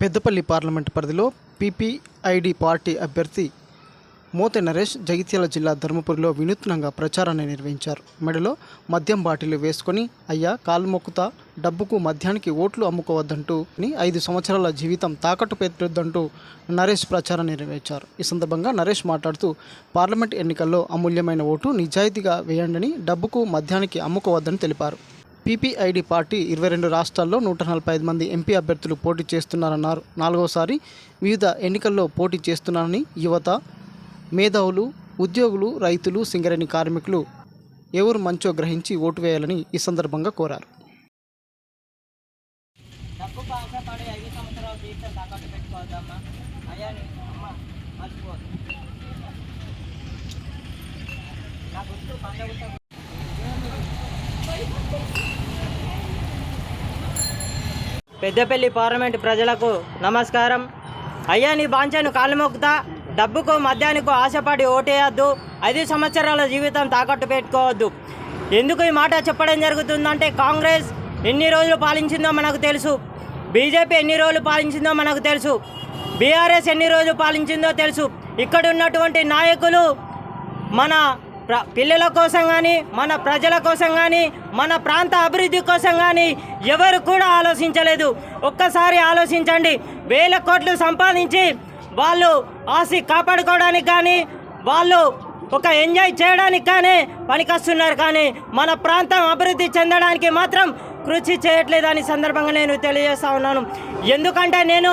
Peddapalli parliament పరిధిలో పీపీఐడి party అభ్యర్థి మోతె నరేష్ జగిత్యాల జిల్లా ధర్మపురిలో వినూత్నంగా ప్రచారాన్ని నిర్వహించారు. మెడలో మద్యం బాటిల్ వేసుకొని అయ్యా కాలు మొక్కుతా డబ్బుకు మద్యానికి ఓట్లు అమ్ముకోవద్దంటూ ఐదు సంవత్సరాల జీవితం తాకట్టు పెట్టొద్దంటూ నరేష్ ప్రచారం నిర్వహించారు. ఈ సందర్భంగా నరేష్ మాట్లాడుతూ పార్లమెంట్ ఎన్నికల్లో అమూల్యమైన ఓటు నిజాయితీగా వేయండని డబ్బుకు మద్యానికి అమ్ముకోవద్దని తెలిపారు. పీపీఐడి పార్టీ ఇరవై రెండు రాష్ట్రాల్లో నూట నలభై ఐదు మంది ఎంపీ అభ్యర్థులు పోటీ చేస్తున్నారన్నారు. నాలుగోసారి వివిధ ఎన్నికల్లో పోటీ చేస్తున్నారని యువత మేధావులు ఉద్యోగులు రైతులు సింగరేణి కార్మికులు ఎవరు మంచో గ్రహించి ఓటు వేయాలని ఈ సందర్భంగా కోరారు ఆశపడి ఐదు సంవత్సరాలు జీవితం తాకట్టు పెట్టుకోవద్దమ్మా అయ్యా నీ అమ్మ మర్చిపోదు నా గుర్తు పండుగ పెద్దపల్లి పార్లమెంట్ ప్రజలకు నమస్కారం. అయ్యా నీ బాంచను కాలు మొక్కుతా. డబ్బుకు మద్యానికి ఆశపడి ఓటేయద్దు. ఐదు సంవత్సరాల జీవితం తాకట్టు పెట్టుకోవద్దు. ఎందుకు ఈ మాట చెప్పడం జరుగుతుందంటే కాంగ్రెస్ ఎన్ని రోజులు పాలించిందో మనకు తెలుసు. బీజేపీ ఎన్ని రోజులు పాలించిందో మనకు తెలుసు. బీఆర్ఎస్ ఎన్ని రోజులు పాలించిందో తెలుసు. ఇక్కడ ఉన్నటువంటి నాయకులు మన పిల్లల కోసం కానీ మన ప్రజల కోసం కానీ మన ప్రాంత అభివృద్ధి కోసం కానీ ఎవరు కూడా ఆలోచించలేదు. ఒక్కసారి ఆలోచించండి. వేల కోట్లు సంపాదించి వాళ్ళు ఆస్తి కాపాడుకోవడానికి కానీ వాళ్ళు ఒక ఎంజాయ్ చేయడానికి కానీ పనికొస్తున్నారు కానీ మన ప్రాంతం అభివృద్ధి చెందడానికి మాత్రం కృషి చేయట్లేదని సందర్భంగా నేను తెలియజేస్తా ఉన్నాను. ఎందుకంటే నేను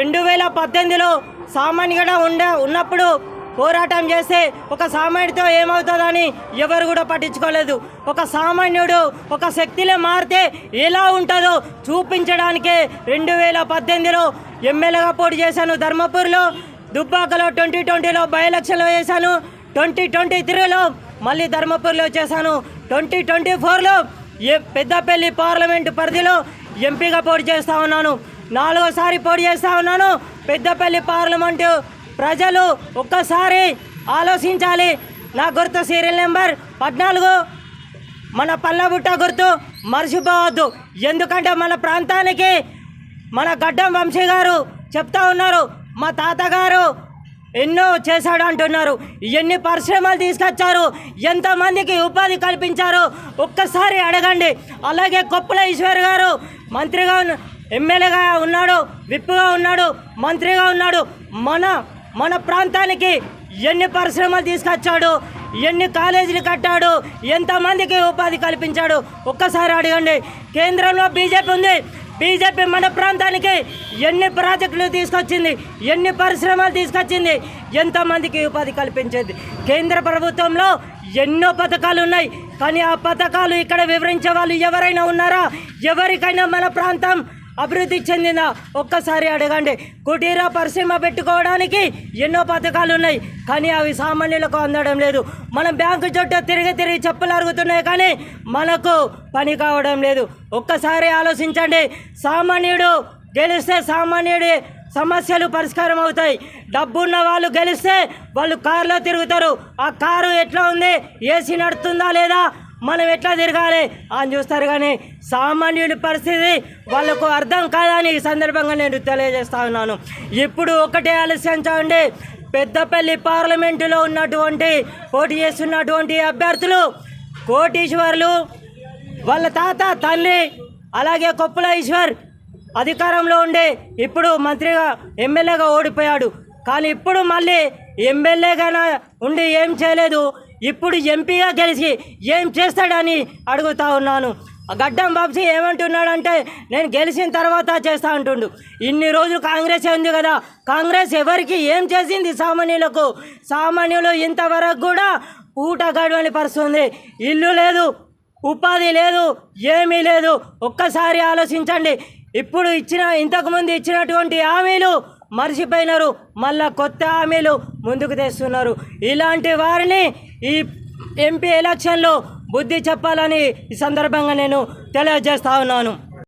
రెండు వేల పద్దెనిమిదిలో సామాన్యుగా ఉండే ఉన్నప్పుడు పోరాటం చేస్తే ఒక సామాన్యుడితో ఏమవుతుందని ఎవరు కూడా పట్టించుకోలేదు. ఒక సామాన్యుడు ఒక శక్తిలో మారితే ఎలా ఉంటుందో చూపించడానికే రెండు వేల పద్దెనిమిదిలో ఎమ్మెల్యేగా పోటీ చేశాను ధర్మపూర్లో దుబ్బాకలో ట్వంటీ ట్వంటీలో బై ఎలక్షన్లో వేశాను ట్వంటీ ట్వంటీ త్రీలో మళ్ళీ ధర్మపూర్లో చేశాను ట్వంటీ ట్వంటీ ఫోర్లో ఏ పెద్దపల్లి పార్లమెంటు పరిధిలో ఎంపీగా పోటీ చేస్తూ ఉన్నాను. నాలుగోసారి పోటీ చేస్తూ ఉన్నాను పెద్దపల్లి పార్లమెంటు ప్రజలు ఒక్కసారి ఆలోచించాలి. నా గుర్తు సీరియల్ నెంబర్ పద్నాలుగు. మన పల్లబుట్ట గుర్తు మర్చిపోవద్దు. ఎందుకంటే మన ప్రాంతానికి మన గడ్డం వంశీ గారు చెప్తా ఉన్నారు. మా తాతగారు ఎన్నో చేశాడు అంటున్నారు. ఎన్ని పరిశ్రమలు తీసుకొచ్చారు? ఎంతమందికి ఉపాధి కల్పించారు? ఒక్కసారి అడగండి. అలాగే కొప్పుల ఈశ్వర్ గారు మంత్రిగా ఉన్న- ఎమ్మెల్యేగా ఉన్నాడు విప్పుగా ఉన్నాడు మంత్రిగా ఉన్నాడు. మన మన ప్రాంతానికి ఎన్ని పరిశ్రమలు తీసుకొచ్చాడు ఎన్ని కాలేజీలు కట్టాడు ఎంతమందికి ఉపాధి కల్పించాడు? ఒక్కసారి అడగండి. కేంద్రంలో బీజేపీ ఉంది. బీజేపీ మన ప్రాంతానికి ఎన్ని ప్రాజెక్టులు తీసుకొచ్చింది ఎన్ని పరిశ్రమలు తీసుకొచ్చింది ఎంతమందికి ఉపాధి కల్పించింది? కేంద్ర ప్రభుత్వంలో ఎన్నో పథకాలు ఉన్నాయి. కానీ ఆ పథకాలు ఇక్కడ వివరించే వాళ్ళు ఎవరైనా ఉన్నారా? ఎవరికైనా మన ప్రాంతం అభివృద్ధి చెందిందా ఒక్కసారి అడగండి. కుటీర పరిశ్రమ పెట్టుకోవడానికి ఎన్నో పథకాలు ఉన్నాయి. కానీ అవి సామాన్యులకు అందడం లేదు. మనం బ్యాంకు చుట్టూ తిరిగి తిరిగి చెప్పులు అరుగుతున్నాయి కానీ మనకు పని కావడం లేదు. ఒక్కసారి ఆలోచించండి. సామాన్యుడు గెలిస్తే సామాన్యుడి సమస్యలు పరిష్కారం అవుతాయి. డబ్బున్న వాళ్ళు గెలిస్తే వాళ్ళు కారులో తిరుగుతారు. ఆ కారు ఎట్లా ఉంది? ఏసీ నడుతుందా లేదా? మనం ఎట్లా తిరగాలి అని చూస్తారు కానీ సామాన్యుడి పరిస్థితి వాళ్ళకు అర్థం కాదని ఈ సందర్భంగా నేను తెలియజేస్తా ఉన్నాను. ఇప్పుడు ఒకటే ఆలోచించండి పెద్దపల్లి పార్లమెంటులో ఉన్నటువంటి పోటీ చేస్తున్నటువంటి అభ్యర్థులు కోటీశ్వర్లు వాళ్ళ తాత తల్లి అలాగే కొప్పుల ఈశ్వర్ అధికారంలో ఉండే ఇప్పుడు మంత్రిగా ఎమ్మెల్యేగా ఓడిపోయాడు. కానీ ఇప్పుడు మళ్ళీ ఎమ్మెల్యేగా ఉండి ఏం చేయలేదు. ఇప్పుడు ఎంపీగా గెలిచి ఏం చేస్తాడని అడుగుతా ఉన్నాను. ఆ గడ్డం బాబ్జీ ఏమంటున్నాడంటే నేను గెలిచిన తర్వాత చేస్తా అంటుండు. ఇన్ని రోజులు కాంగ్రెస్ ఉంది కదా కాంగ్రెస్ ఎవరికి ఏం చేసింది సామాన్యులకు? సామాన్యులు ఇంతవరకు కూడా పూట గడవని పరుస్తుంది ఇల్లు లేదు ఉపాధి లేదు ఏమీ లేదు. ఒక్కసారి ఆలోచించండి. ఇప్పుడు ఇచ్చిన ఇంతకుముందు ఇచ్చినటువంటి హామీలు మర్చిపోయినారు. మళ్ళా కొత్త హామీలు ముందుకు తెస్తున్నారు. ఇలాంటి వారిని ఈ ఎంపీ ఎలక్షన్లో బుద్ధి చెప్పాలని ఈ సందర్భంగా నేను తెలియజేస్తా ఉన్నాను.